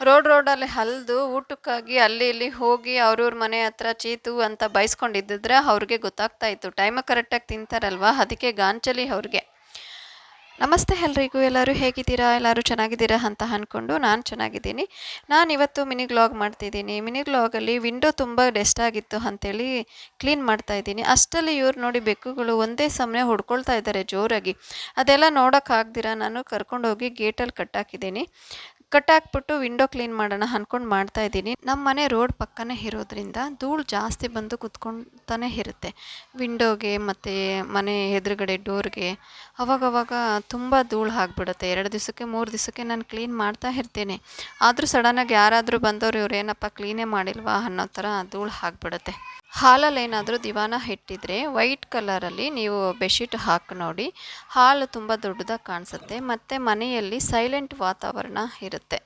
Road ರೋಡಲ್ಲಿ ಹಲ್ದು ಊಟಕ್ಕಾಗಿ ಅಲ್ಲಿ ಇಲ್ಲಿ ಹೋಗಿ ಅವ್ರವ್ರ ಮನೆ ಹತ್ರ ಚೀತು ಅಂತ ಬೈಸ್ಕೊಂಡಿದ್ದಿದ್ರೆ ಅವ್ರಿಗೆ ಗೊತ್ತಾಗ್ತಾ ಇತ್ತು. ಟೈಮಿಗೆ ಕರೆಕ್ಟಾಗಿ ತಿಂತಾರಲ್ವಾ? ಅದಕ್ಕೆ ಗಾಂಚಲಿ ಅವ್ರಿಗೆ. ನಮಸ್ತೆ ಎಲ್ರಿಗೂ, ಎಲ್ಲರೂ ಹೇಗಿದ್ದೀರಾ? ಎಲ್ಲರೂ ಚೆನ್ನಾಗಿದ್ದೀರಾ ಅಂತ ಅಂದ್ಕೊಂಡು ನಾನು ಚೆನ್ನಾಗಿದ್ದೀನಿ. ನಾನು ಇವತ್ತು ಮಿನಿ ಗ್ಲಾಗ್ ಮಾಡ್ತಿದ್ದೀನಿ. ಮಿನಿ ಗ್ಲಾಗಲ್ಲಿ ವಿಂಡೋ ತುಂಬ ಡೆಸ್ಟ್ ಆಗಿತ್ತು ಅಂತೇಳಿ ಕ್ಲೀನ್ ಮಾಡ್ತಾ ಇದ್ದೀನಿ. ಅಷ್ಟರಲ್ಲಿ ಇವ್ರು ನೋಡಿ ಬೆಕ್ಕುಗಳು ಒಂದೇ ಸಮಯ ಹೊಡ್ಕೊಳ್ತಾ ಇದ್ದಾರೆ ಜೋರಾಗಿ. ಅದೆಲ್ಲ ನೋಡೋಕ್ಕಾಗ್ದಿರ ನಾನು ಕರ್ಕೊಂಡೋಗಿ ಗೇಟಲ್ಲಿ ಕಟ್ಟಾಕಿದ್ದೀನಿ. ಕಟ್ಟಾಕ್ಬಿಟ್ಟು ವಿಂಡೋ ಕ್ಲೀನ್ ಮಾಡೋಣ ಅಂದ್ಕೊಂಡು ಮಾಡ್ತಾ ಇದ್ದೀನಿ. ನಮ್ಮ ಮನೆ ರೋಡ್ ಪಕ್ಕನೇ ಇರೋದ್ರಿಂದ ಧೂಳು ಜಾಸ್ತಿ ಬಂದು ಕುತ್ಕೊಳ್ತಾನೆ ಇರುತ್ತೆ. ವಿಂಡೋಗೆ ಮತ್ತು ಮನೆ ಎದುರುಗಡೆ ಡೋರ್ಗೆ. ಅವಾಗವಾಗ ತುಂಬ ಧೂಳು ಆಗ್ಬಿಡುತ್ತೆ. ಎರಡು ದಿವಸಕ್ಕೆ, ಮೂರು ದಿವಸಕ್ಕೆ ನಾನು ಕ್ಲೀನ್ ಮಾಡ್ತಾ ಇರ್ತೇನೆ. ಆದರೂ ಸಡನ್ನಾಗಿ ಯಾರಾದರೂ ಬಂದವರು ಇವ್ರು ಏನಪ್ಪ ಕ್ಲೀನೇ ಮಾಡಿಲ್ವಾ ಅನ್ನೋ ಥರ ಧೂಳು ಆಗ್ಬಿಡುತ್ತೆ. ಹಾಲಲ್ಲಿ ಏನಾದರೂ ದಿವಾನ ಇಟ್ಟಿದ್ರೆ ವೈಟ್ ಕಲರಲ್ಲಿ ನೀವು ಬೆಡ್ಶೀಟ್ ಹಾಕಿ ನೋಡಿ. ಹಾಲು ತುಂಬ ದೊಡ್ಡದಾಗಿ ಕಾಣಿಸುತ್ತೆ. ಮತ್ತು ಮನೆಯಲ್ಲಿ ಸೈಲೆಂಟ್ ವಾತಾವರಣ ಇರುತ್ತೆ.